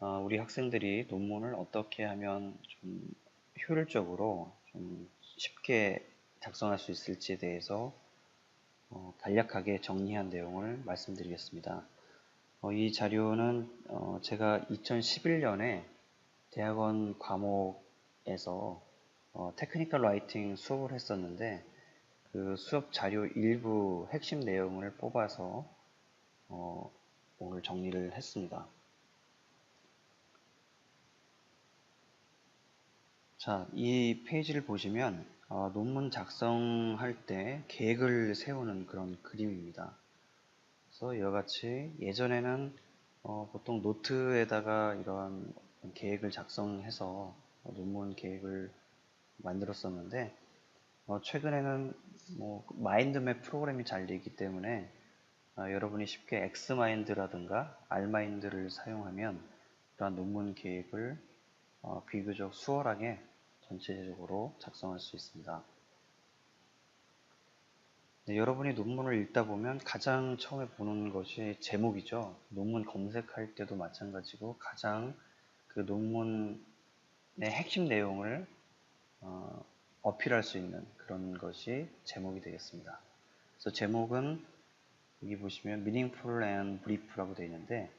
어, 우리 학생들이 논문을 어떻게 하면 좀 효율적으로 좀 쉽게 작성할 수 있을지에 대해서 어, 간략하게 정리한 내용을 말씀드리겠습니다. 어, 이 자료는 어, 제가 2011년에 대학원 과목에서 어, 테크니컬 라이팅 수업을 했었는데 그 수업 자료 일부 핵심 내용을 뽑아서 어, 오늘 정리를 했습니다. 자, 이 페이지를 보시면 어, 논문 작성할 때 계획을 세우는 그런 그림입니다. 그래서 이와 같이 예전에는 어, 보통 노트에다가 이런 계획을 작성해서 논문 계획을 만들었었는데 어, 최근에는 뭐 마인드맵 프로그램이 잘 되기 때문에 어, 여러분이 쉽게 X마인드라든가 R마인드를 사용하면 그러한 논문 계획을 어, 비교적 수월하게 전체적으로 작성할 수 있습니다. 네, 여러분이 논문을 읽다 보면 가장 처음에 보는 것이 제목이죠. 논문 검색할 때도 마찬가지고 가장 그 논문의 핵심 내용을 어, 어필할 수 있는 그런 것이 제목이 되겠습니다. 그래서 제목은 여기 보시면 meaningful and brief라고 되어 있는데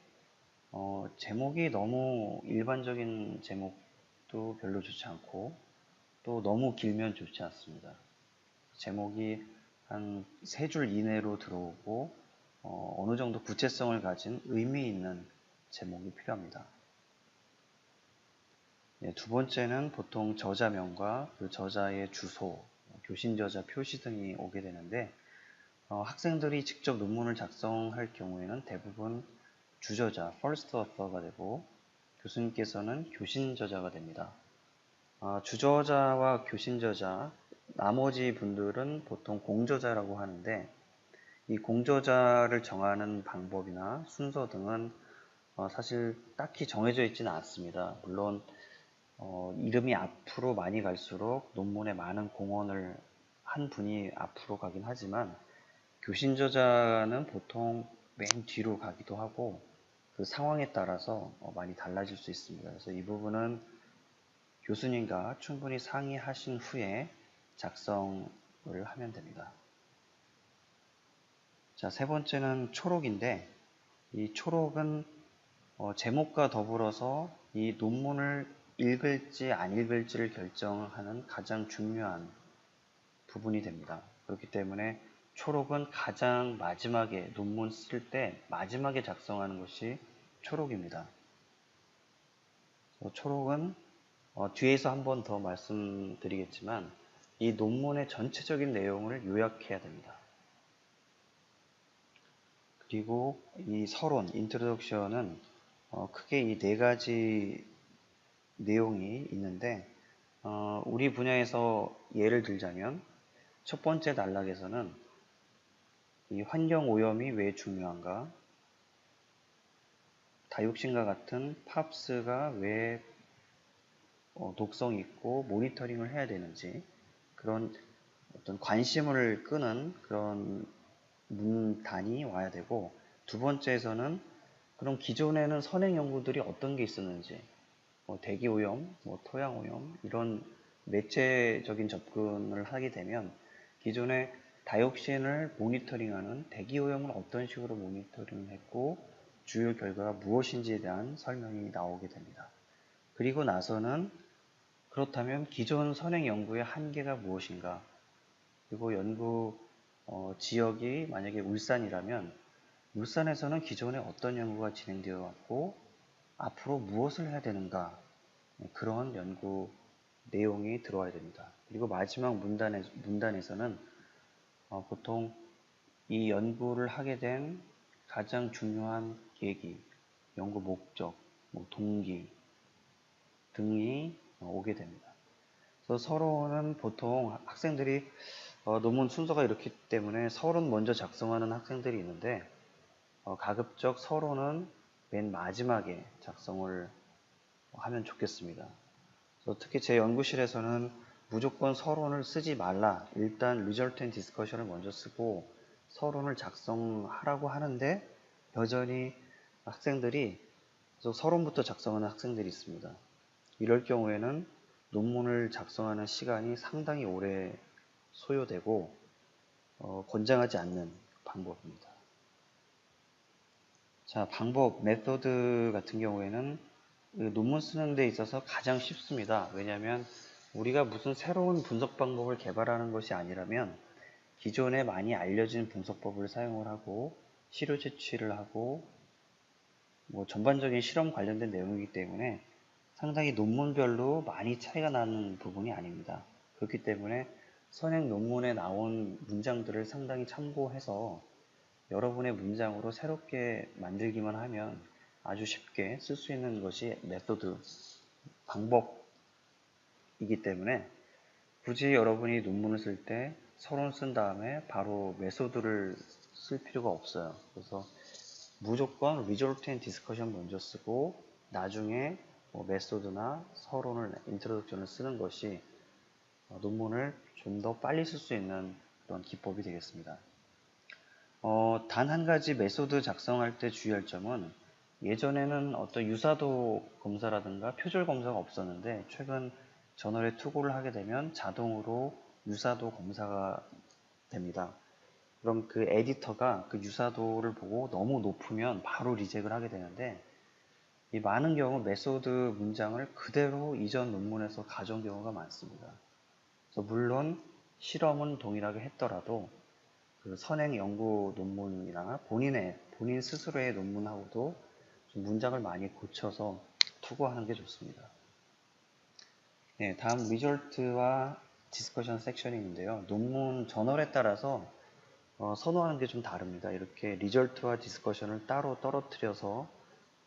어, 제목이 너무 일반적인 제목 도 별로 좋지 않고 또 너무 길면 좋지 않습니다. 제목이 한 세 줄 이내로 들어오고 어, 느 정도 구체성을 가진 의미 있는 제목이 필요합니다. 네, 두 번째는 보통 저자명과 그 저자의 주소, 교신 저자 표시 등이 오게 되는데 어, 학생들이 직접 논문을 작성할 경우에는 대부분 주저자, first author가 되고 교수님께서는 교신 저자가 됩니다. 어, 주저자와 교신 저자, 나머지 분들은 보통 공저자라고 하는데 이 공저자를 정하는 방법이나 순서 등은 어, 사실 딱히 정해져 있지는 않습니다. 물론 어, 이름이 앞으로 많이 갈수록 논문에 많은 공헌을 한 분이 앞으로 가긴 하지만 교신 저자는 보통 맨 뒤로 가기도 하고 그 상황에 따라서 어, 많이 달라질 수 있습니다. 그래서 이 부분은 교수님과 충분히 상의하신 후에 작성을 하면 됩니다. 자, 세 번째는 초록인데 이 초록은 어, 제목과 더불어서 이 논문을 읽을지 안 읽을지를 결정하는 가장 중요한 부분이 됩니다. 그렇기 때문에 초록은 가장 마지막에 논문 쓸 때 마지막에 작성하는 것이 초록입니다. 초록은 어, 뒤에서 한 번 더 말씀드리겠지만 이 논문의 전체적인 내용을 요약해야 됩니다. 그리고 이 서론, 인트로덕션은 어, 크게 이 네 가지 내용이 있는데 어, 우리 분야에서 예를 들자면 첫 번째 단락에서는 이 환경 오염이 왜 중요한가? 다육신과 같은 팝스가 왜 어, 독성 있고 모니터링을 해야 되는지 그런 어떤 관심을 끄는 그런 문단이 와야 되고 두 번째에서는 그럼 기존에는 선행 연구들이 어떤 게 있었는지 뭐 대기 오염, 뭐 토양 오염 이런 매체적인 접근을 하게 되면 기존에 다이옥신을 모니터링하는 대기 오염을 어떤 식으로 모니터링했고 주요 결과가 무엇인지에 대한 설명이 나오게 됩니다. 그리고 나서는 그렇다면 기존 선행 연구의 한계가 무엇인가 그리고 연구 어, 지역이 만약에 울산이라면 울산에서는 기존에 어떤 연구가 진행되어 왔고 앞으로 무엇을 해야 되는가 네, 그런 연구 내용이 들어와야 됩니다. 그리고 마지막 문단에, 문단에서는 어, 보통 이 연구를 하게 된 가장 중요한 계기, 연구 목적, 뭐 동기 등이 오게 됩니다. 그래서 서론은 보통 학생들이 어, 논문 순서가 이렇기 때문에 서론 먼저 작성하는 학생들이 있는데 어, 가급적 서론은 맨 마지막에 작성을 하면 좋겠습니다. 특히 제 연구실에서는 무조건 서론을 쓰지 말라. 일단 리절트 앤 디스커션을 먼저 쓰고 서론을 작성하라고 하는데 여전히 학생들이 그래서 서론부터 작성하는 학생들이 있습니다. 이럴 경우에는 논문을 작성하는 시간이 상당히 오래 소요되고 어, 권장하지 않는 방법입니다. 자, 방법, 메소드 같은 경우에는 그 논문 쓰는 데 있어서 가장 쉽습니다. 왜냐하면 우리가 무슨 새로운 분석 방법을 개발하는 것이 아니라면 기존에 많이 알려진 분석법을 사용을 하고 시료 채취를 하고 뭐 전반적인 실험 관련된 내용이기 때문에 상당히 논문별로 많이 차이가 나는 부분이 아닙니다. 그렇기 때문에 선행 논문에 나온 문장들을 상당히 참고해서 여러분의 문장으로 새롭게 만들기만 하면 아주 쉽게 쓸 수 있는 것이 메소드, 방법 이기 때문에 굳이 여러분이 논문을 쓸 때 서론 쓴 다음에 바로 메소드를 쓸 필요가 없어요. 그래서 무조건 result and discussion 먼저 쓰고 나중에 뭐 메소드나 서론을 인트로덕션을 쓰는 것이 어, 논문을 좀 더 빨리 쓸 수 있는 그런 기법이 되겠습니다. 어, 단 한 가지 메소드 작성할 때 주의할 점은 예전에는 어떤 유사도 검사라든가 표절 검사가 없었는데 최근 저널에 투고를 하게 되면 자동으로 유사도 검사가 됩니다. 그럼 그 에디터가 그 유사도를 보고 너무 높으면 바로 리젝을 하게 되는데 이 많은 경우 메소드 문장을 그대로 이전 논문에서 가져온 경우가 많습니다. 물론 실험은 동일하게 했더라도 그 선행 연구 논문이나 본인의 본인 스스로의 논문하고도 문장을 많이 고쳐서 투고하는 게 좋습니다. 네, 다음 리졸트와 디스커션 섹션이 있는데요. 논문 저널에 따라서 어, 선호하는 게 좀 다릅니다. 이렇게 리졸트와 디스커션을 따로 떨어뜨려서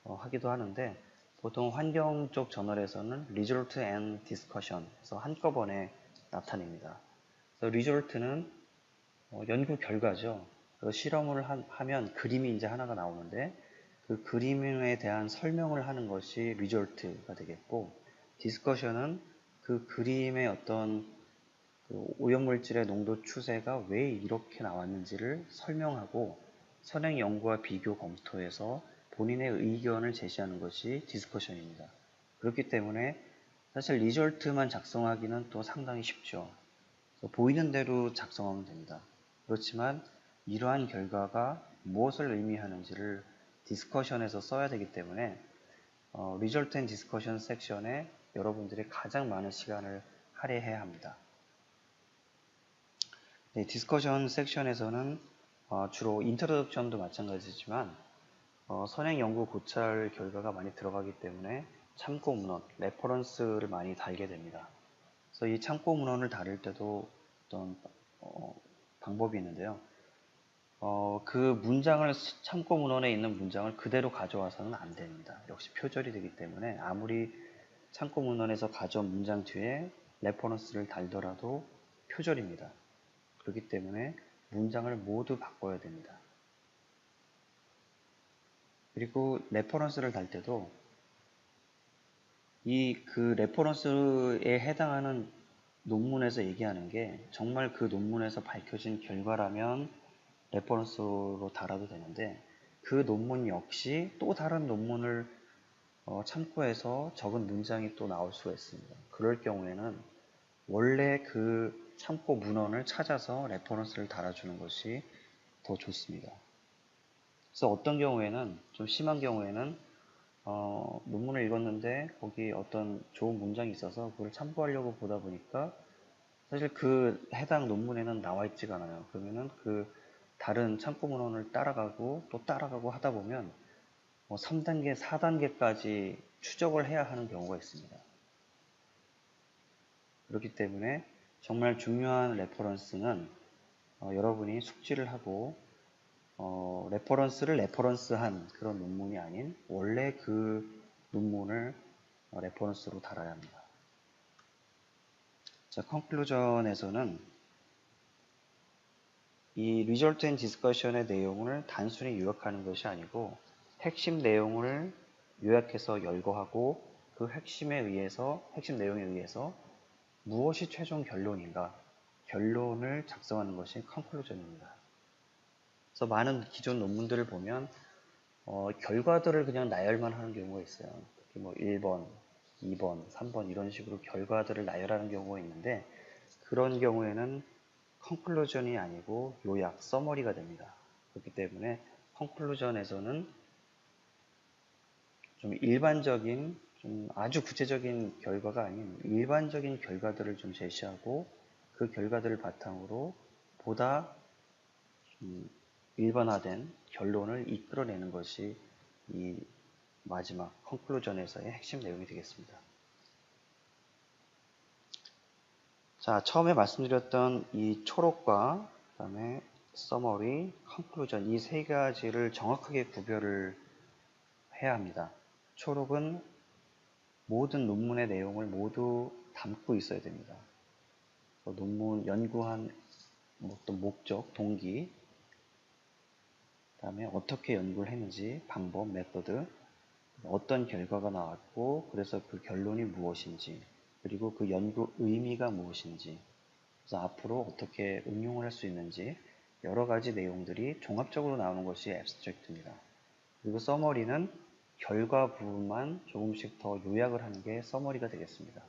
어, 하기도 하는데 보통 환경 쪽 저널에서는 리졸트 앤 디스커션 해서 한꺼번에 나타냅니다. 그래서 리졸트는 어, 연구 결과죠. 실험을 하, 면 그림이 이제 하나가 나오는데 그 그림에 대한 설명을 하는 것이 리졸트가 되겠고 디스커션은 그 그림의 어떤 그 오염물질의 농도 추세가 왜 이렇게 나왔는지를 설명하고 선행 연구와 비교 검토해서 본인의 의견을 제시하는 것이 디스커션입니다. 그렇기 때문에 사실 리졸트만 작성하기는 또 상당히 쉽죠. 보이는 대로 작성하면 됩니다. 그렇지만 이러한 결과가 무엇을 의미하는지를 디스커션에서 써야 되기 때문에 어, 리졸트 앤 디스커션 섹션에 여러분들이 가장 많은 시간을 할애해야 합니다. 네, 디스커션 섹션에서는 어, 주로 인트로덕션도 마찬가지지만 어, 선행 연구 고찰 결과가 많이 들어가기 때문에 참고 문헌, 레퍼런스를 많이 달게 됩니다. 그래서 이 참고 문헌을 다룰 때도 어떤 어, 방법이 있는데요. 어, 그 문장을 참고 문헌에 있는 문장을 그대로 가져와서는 안 됩니다. 역시 표절이 되기 때문에 아무리 참고 문헌에서 가져온 문장 뒤에 레퍼런스를 달더라도 표절입니다. 그렇기 때문에 문장을 모두 바꿔야 됩니다. 그리고 레퍼런스를 달 때도 이 그 레퍼런스에 해당하는 논문에서 얘기하는 게 정말 그 논문에서 밝혀진 결과라면 레퍼런스로 달아도 되는데 그 논문 역시 또 다른 논문을 어, 참고해서 적은 문장이 또 나올 수가 있습니다. 그럴 경우에는 원래 그 참고 문헌을 찾아서 레퍼런스를 달아주는 것이 더 좋습니다. 그래서 어떤 경우에는 좀 심한 경우에는 어, 논문을 읽었는데 거기 어떤 좋은 문장이 있어서 그걸 참고하려고 보다 보니까 사실 그 해당 논문에는 나와 있지가 않아요. 그러면은 그 다른 참고 문헌을 따라가고 또 따라가고 하다 보면 뭐 3단계, 4단계까지 추적을 해야 하는 경우가 있습니다. 그렇기 때문에 정말 중요한 레퍼런스는 어, 여러분이 숙지를 하고 어, 레퍼런스를 레퍼런스한 그런 논문이 아닌 원래 그 논문을 어, 레퍼런스로 달아야 합니다. 자, 컨클루전에서는 이 result and discussion의 내용을 단순히 요약하는 것이 아니고 핵심 내용을 요약해서 열거하고 그 핵심에 의해서 핵심 내용에 의해서 무엇이 최종 결론인가 결론을 작성하는 것이 컨클루전입니다. 그래서 많은 기존 논문들을 보면 어, 결과들을 그냥 나열만 하는 경우가 있어요. 뭐 1번, 2번, 3번 이런 식으로 결과들을 나열하는 경우가 있는데 그런 경우에는 컨클루전이 아니고 요약, 서머리가 됩니다. 그렇기 때문에 컨클루전에서는 좀 일반적인 좀 아주 구체적인 결과가 아닌 일반적인 결과들을 좀 제시하고 그 결과들을 바탕으로 보다 일반화된 결론을 이끌어내는 것이 이 마지막 컨클루전에서의 핵심 내용이 되겠습니다. 자, 처음에 말씀드렸던 이 초록과 그다음에 서머리, 컨클루전 이 세 가지를 정확하게 구별을 해야 합니다. 초록은 모든 논문의 내용을 모두 담고 있어야 됩니다. 논문 연구한 어떤 목적, 동기, 다음에 어떻게 연구를 했는지, 방법, 메서드, 어떤 결과가 나왔고, 그래서 그 결론이 무엇인지, 그리고 그 연구 의미가 무엇인지, 그래서 앞으로 어떻게 응용을 할 수 있는지, 여러 가지 내용들이 종합적으로 나오는 것이 앱스트랙트입니다. 그리고 서머리는 결과 부분만 조금씩 더 요약을 하는 게 서머리가 되겠습니다.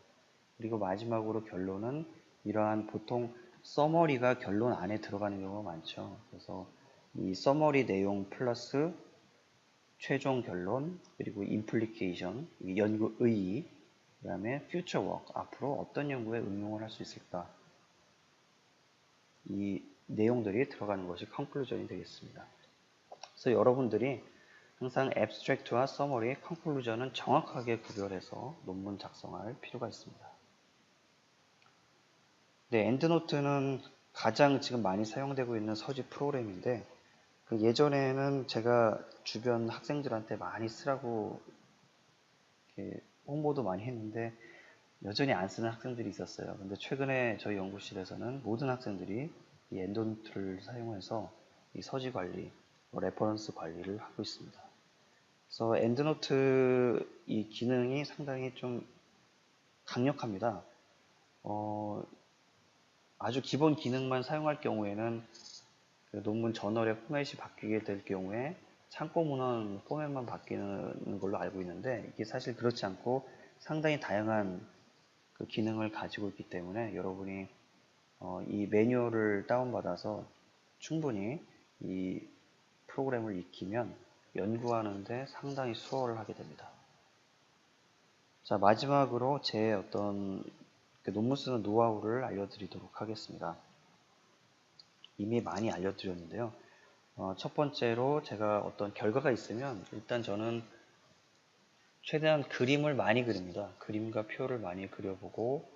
그리고 마지막으로 결론은 이러한 보통 서머리가 결론 안에 들어가는 경우가 많죠. 그래서 이 서머리 내용 플러스 최종 결론 그리고 임플리케이션 연구 의의 그 다음에 퓨처 워크 앞으로 어떤 연구에 응용을 할 수 있을까 이 내용들이 들어가는 것이 컨클루전이 되겠습니다. 그래서 여러분들이 항상 앱스트랙트와 서머리, 컨클루전은 정확하게 구별해서 논문 작성할 필요가 있습니다. 네, 엔드노트는 가장 지금 많이 사용되고 있는 서지 프로그램인데 그 예전에는 제가 주변 학생들한테 많이 쓰라고 홍보도 많이 했는데 여전히 안 쓰는 학생들이 있었어요. 근데 최근에 저희 연구실에서는 모든 학생들이 이 엔드노트를 사용해서 이 서지 관리, 뭐 레퍼런스 관리를 하고 있습니다. 그래서 엔드노트 이 기능이 상당히 좀 강력합니다. 어, 아주 기본 기능만 사용할 경우에는 그 논문 저널의 포맷이 바뀌게 될 경우에 참고 문헌 포맷만 바뀌는 걸로 알고 있는데 이게 사실 그렇지 않고 상당히 다양한 그 기능을 가지고 있기 때문에 여러분이 어, 이 매뉴얼을 다운받아서 충분히 이 프로그램을 익히면 연구하는데 상당히 수월을 하게 됩니다. 자 마지막으로 제 어떤 그 논문 쓰는 노하우를 알려드리도록 하겠습니다. 이미 많이 알려드렸는데요. 어, 첫 번째로 제가 어떤 결과가 있으면 일단 저는 최대한 그림을 많이 그립니다. 그림과 표를 많이 그려보고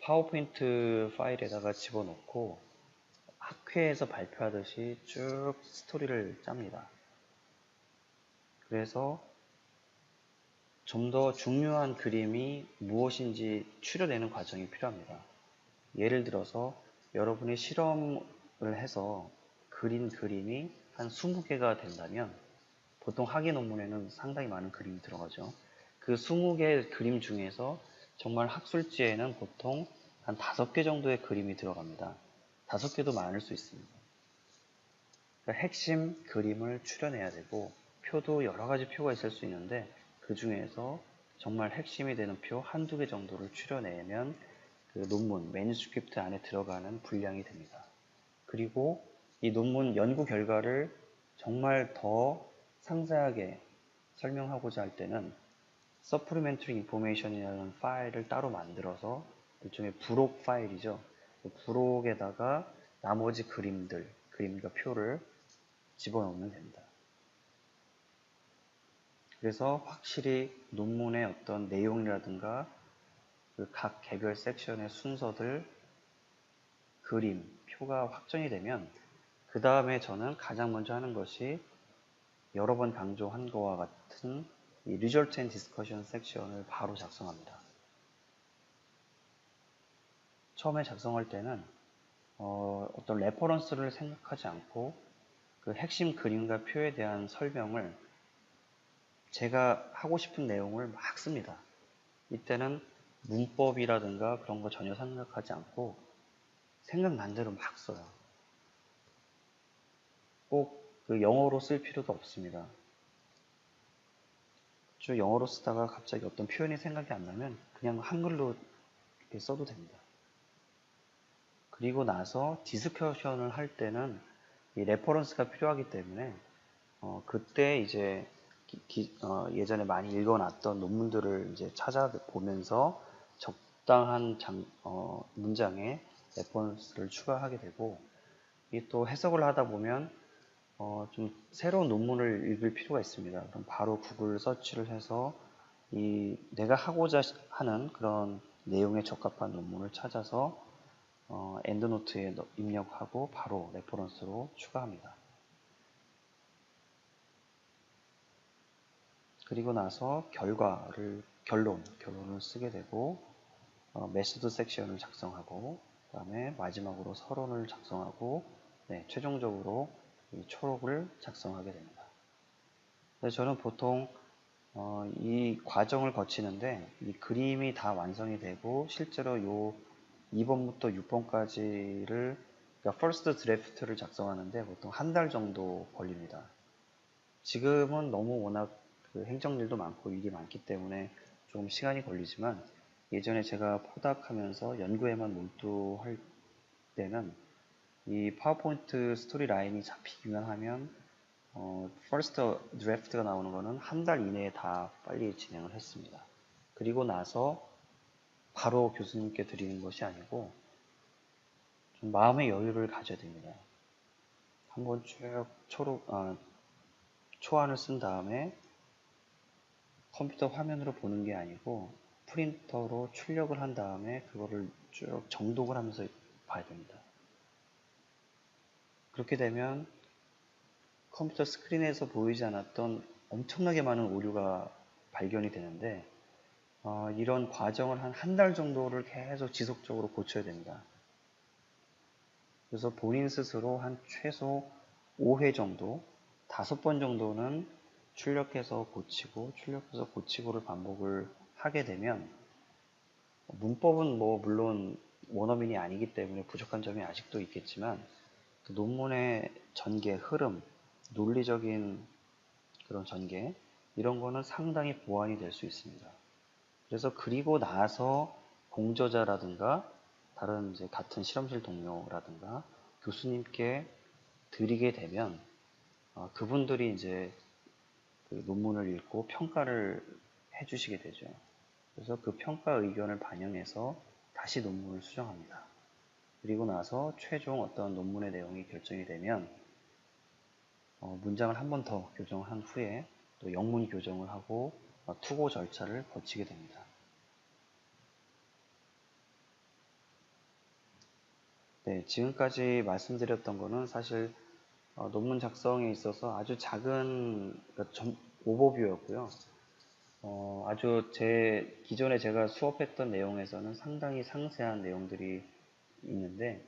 파워포인트 파일에다가 집어넣고 학회에서 발표하듯이 쭉 스토리를 짭니다. 그래서 좀 더 중요한 그림이 무엇인지 추려내는 과정이 필요합니다. 예를 들어서 여러분이 실험 을 해서 그린 그림이 한 20개가 된다면 보통 학예 논문에는 상당히 많은 그림이 들어가죠. 그 20개 그림 중에서 정말 학술지에는 보통 한 5개 정도의 그림이 들어갑니다. 5개도 많을 수 있습니다. 그러니까 핵심 그림을 추려내야 되고 표도 여러 가지 표가 있을 수 있는데 그 중에서 정말 핵심이 되는 표 한두 개 정도를 추려내면 그 논문, 매니스크립트 안에 들어가는 분량이 됩니다. 그리고 이 논문 연구 결과를 정말 더 상세하게 설명하고자 할 때는 Supplementary Information이라는 파일을 따로 만들어서 일종의 부록 파일이죠. 그 부록에다가 나머지 그림들, 그림과 표를 집어넣으면 됩니다. 그래서 확실히 논문의 어떤 내용이라든가 그 각 개별 섹션의 순서들, 그림, 표가 확정이 되면 그 다음에 저는 가장 먼저 하는 것이 여러 번 강조한 것과 같은 이 Result and Discussion 섹션을 바로 작성합니다. 처음에 작성할 때는 어, 떤 레퍼런스를 생각하지 않고 그 핵심 그림과 표에 대한 설명을 제가 하고 싶은 내용을 막 씁니다. 이때는 문법이라든가 그런 거 전혀 생각하지 않고 생각난 대로 막 써요. 꼭 그 영어로 쓸 필요도 없습니다. 쭉 영어로 쓰다가 갑자기 어떤 표현이 생각이 안 나면 그냥 한글로 써도 됩니다. 그리고 나서 디스커션을 할 때는 이 레퍼런스가 필요하기 때문에 어, 그때 이제 기- 기- 어, 예전에 많이 읽어놨던 논문들을 이제 찾아보면서 적당한 장- 어, 문장에 레퍼런스를 추가하게 되고 이또 해석을 하다 보면 어, 좀 새로운 논문을 읽을 필요가 있습니다. 그럼 바로 구글 서치를 해서 이 내가 하고자 하는 그런 내용에 적합한 논문을 찾아서 어, 엔드노트에 넣- 입력하고 바로 레퍼런스로 추가합니다. 그리고 나서 결과를 결론, 결론을 쓰게 되고 어, 메소드 섹션을 작성하고 그 다음에 마지막으로 서론을 작성하고 네, 최종적으로 이 초록을 작성하게 됩니다. 저는 보통 어, 이 과정을 거치는데 이 그림이 다 완성이 되고 실제로 요 2번부터 6번까지를 그러니까 first draft를 작성하는데 보통 한 달 정도 걸립니다. 지금은 너무 워낙 그 행정일도 많고 일이 많기 때문에 조금 시간이 걸리지만 예전에 제가 포닥하면서 연구에만 몰두할 때는 이 파워포인트 스토리 라인이 잡히기만 하면 어, first draft가 나오는 거는 한 달 이내에 다 빨리 진행을 했습니다. 그리고 나서 바로 교수님께 드리는 것이 아니고 좀 마음의 여유를 가져야 됩니다. 한번 쭉 초록, 아, 초안을 쓴 다음에 컴퓨터 화면으로 보는 게 아니고 프린터로 출력을 한 다음에 그거를 쭉 정독을 하면서 봐야 됩니다. 그렇게 되면 컴퓨터 스크린에서 보이지 않았던 엄청나게 많은 오류가 발견이 되는데 어, 이런 과정을 한 한 달 정도를 계속 지속적으로 고쳐야 됩니다. 그래서 본인 스스로 한 최소 5회 정도, 5번 정도는 출력해서 고치고, 출력해서 고치고를 반복을 하게 되면, 문법은 뭐, 물론 원어민이 아니기 때문에 부족한 점이 아직도 있겠지만, 그 논문의 전개, 흐름, 논리적인 그런 전개, 이런 거는 상당히 보완이 될 수 있습니다. 그래서 그리고 나서 공저자라든가 다른 이제 같은 실험실 동료라든가 교수님께 드리게 되면 어, 그분들이 이제 그 논문을 읽고 평가를 해주시게 되죠. 그래서 그 평가 의견을 반영해서 다시 논문을 수정합니다. 그리고 나서 최종 어떤 논문의 내용이 결정이 되면 어, 문장을 한 번 더 교정한 후에 또 영문 교정을 하고 어, 투고 절차를 거치게 됩니다. 네, 지금까지 말씀드렸던 거는 사실 어, 논문 작성에 있어서 아주 작은 점, 오버뷰였고요. 어, 아주 제 기존에 제가 수업했던 내용에서는 상당히 상세한 내용들이 있는데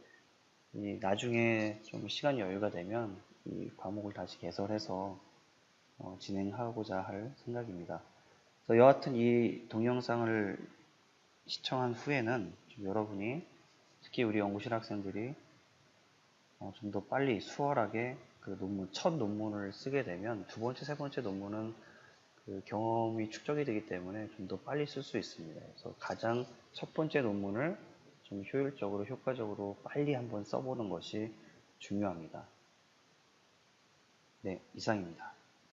이 나중에 좀 시간 여유가 되면 이 과목을 다시 개설해서 어, 진행하고자 할 생각입니다. 여하튼 이 동영상을 시청한 후에는 좀 여러분이 특히 우리 연구실 학생들이 어, 좀 더 빨리 수월하게 그 논문, 첫 논문을 쓰게 되면 두 번째, 세 번째 논문은 그 경험이 축적이 되기 때문에 좀 더 빨리 쓸 수 있습니다. 그래서 가장 첫 번째 논문을 좀 효율적으로, 효과적으로 빨리 한번 써보는 것이 중요합니다. 네, 이상입니다.